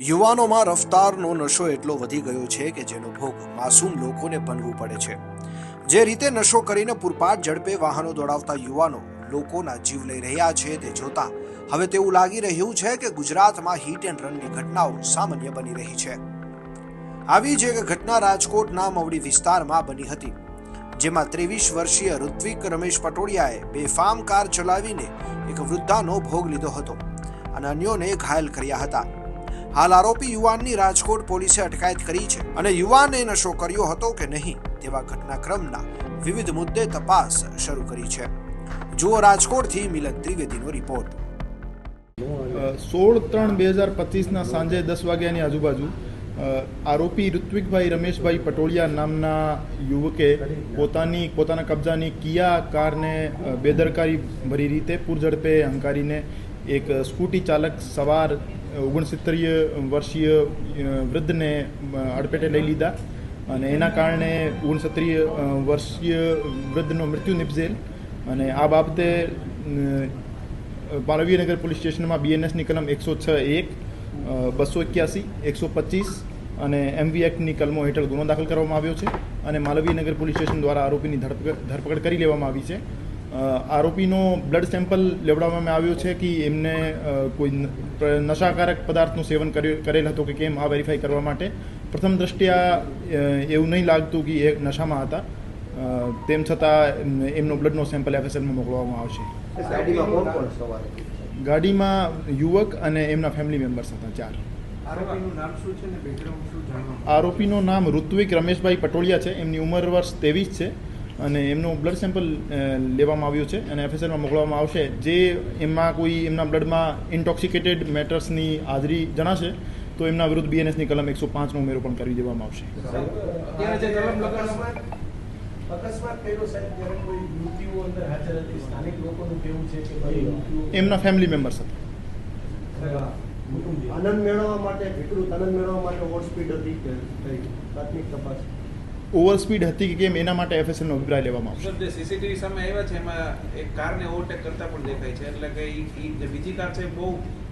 યુવાનોમાં રફતારનો નશો એટલો વધી ગયો છે કે જેનો ભોગ માસૂમ લોકોને બનવું પડે છે. જે રીતે નશો કરીને પૂરપાટ ઝડપે વાહનો દોડાવતા યુવાનો લોકોના જીવ લઈ રહ્યા છે તે જોતા હવે તેવું લાગી રહ્યું છે કે ગુજરાતમાં હિટ એન્ડ રનની ઘટનાઓ સામાન્ય બની રહી છે. આવી જ એક ઘટના રાજકોટના મવડી વિસ્તારમાં બની હતી, જેમાં ત્રેવીસ વર્ષીય ઋત્વિક રમેશ પટોડિયાએ બેફામ કાર ચલાવીને એક વૃદ્ધાનો ભોગ લીધો હતો અને અન્યોને ઘાયલ કર્યા હતા. હાલ આરોપી યુવાનની રાજકોટ પોલીસે અટકાયત કરી છે અને યુવાને નશો કર્યો હતો કે નહીં તેવા ઘટનાક્રમના વિવિધ મુદ્દે તપાસ શરૂ કરી છે. જુઓ રાજકોટથી મિલન ત્રિવેદીનો રિપોર્ટ. સોળ ત્રણ બે હજાર પચીસના સાંજે દસ વાગ્યાની આજુબાજુ આરોપી ઋત્વિકભાઈ રમેશભાઈ પટોળિયા નામના યુવકે પોતાની, પોતાના કબજાની કિયા કારને બેદરકારી ભરી રીતે પૂરઝડપે હંકારીને એક સ્કૂટી ચાલક સવાર ઓગણસિત્તરીય વર્ષીય વૃદ્ધને અડપેટે લઈ લીધા અને એના કારણે ઓગણસત્રીય વર્ષીય વૃદ્ધનો મૃત્યુ નિપજેલ અને આ બાબતે માલવીયનગર પોલીસ સ્ટેશનમાં બીએનએસની કલમ એકસો છ એક બસો એક્યાસી, એકસો પચીસ અને એમવી એક્ટની કલમો હેઠળ ગુનો દાખલ કરવામાં આવ્યો છે અને માલવીયનગર પોલીસ સ્ટેશન દ્વારા આરોપીની ધરપકડ કરી લેવામાં આવી છે. આરોપીનો બ્લડ સેમ્પલ લેવડાવવામાં આવ્યો છે કે એમને કોઈ નશાકારક પદાર્થનું સેવન કર્યું કરેલ હતું કે કેમ આ વેરીફાઈ કરવા માટે. પ્રથમ દ્રષ્ટિએ એવું નહીં લાગતું કે એ નશામાં હતા. તેમ છતાં એમનો બ્લડનો સેમ્પલ એફએસએલમાં મોકલવામાં આવશે. ગાડીમાં યુવક અને એમના ફેમિલી મેમ્બર્સ હતા ચાર. આરોપીનું નામ શું છે ને બેકગ્રાઉન્ડ શું જાણવા આરોપીનું નામ ઋત્વિક રમેશભાઈ પટોળિયા છે. એમની ઉંમર વર્ષ ત્રેવીસ છે. અને એમનું બ્લડ સેમ્પલ લેવામાં આવ્યું છે અને એફએસએલમાં મોકલવામાં આવશે. જે એમાં કોઈ એમના બ્લડમાં ઇન્ટોક્સિકેટેડ મેટર્સની હાજરી જણાશે તો એમના વિરુદ્ધ બીએનએસની કલમ એકસો પાંચનો ઉમેરો પણ કરી દેવામાં આવશે. અત્યારે જે કલમ લગાડવામાં અકસ્માત થયેલો સાહેબ ત્યારે કોઈ યુવતીઓ અંદર હાજર હતી? સ્થાનિક લોકોનું કેવું છે કે ભાઈ યુવતીઓ? એમના ફેમિલી મેમ્બર્સ હતા. આનંદ મેળવવા માટે આનંદ મેળવવા માટે સ્પીડ હતી પ્રાથમિક તપાસ? ઓવર સ્પીડ હતી કે કેમ એના માટે એફએસએલનો અભિપ્રાય લેવામાં આવશે. જે સીસીટીવી સામે આવ્યા છે એમાં એક કારને ઓવરટેક કરતા પણ દેખાય છે. એટલે કે ઈ જે બીજી કાર છે બહુ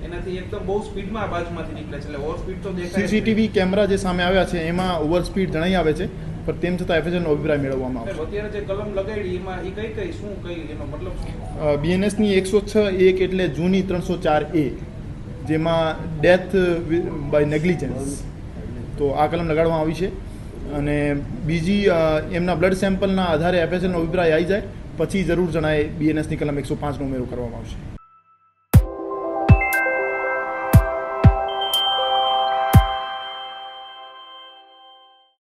એનાથી એકદમ બહુ સ્પીડમાં આ બાજુમાંથી નીકળે છે એટલે ઓવર સ્પીડ તો દેખાય સીસીટીવી કેમેરા જે સામે આવ્યા છે એમાં ઓવર સ્પીડ જણાઈ આવે છે પણ તેમ છતાં એફએસએલનો અભિપ્રાય મેળવવામાં આવશે. અત્યારે જે કલમ લગાડી એમાં ઈ કઈ કઈ શું કઈ એનો મતલબ બીએનએસની એકસો છ એક એટલે જૂની ત્રણસો ચાર એ જેમાં ડેથ બાય નેગ્લિજન્સ તો આ કલમ લગાડવામાં આવી છે. અને બીજી એમના બ્લડ સેમ્પલના આધારે એફએસએલનો અભિપ્રાય આવી જાય. પછી જરૂર જણાય બીએનએસની કલમ એકસો પાંચનો ઉમેરો કરવામાં આવશે.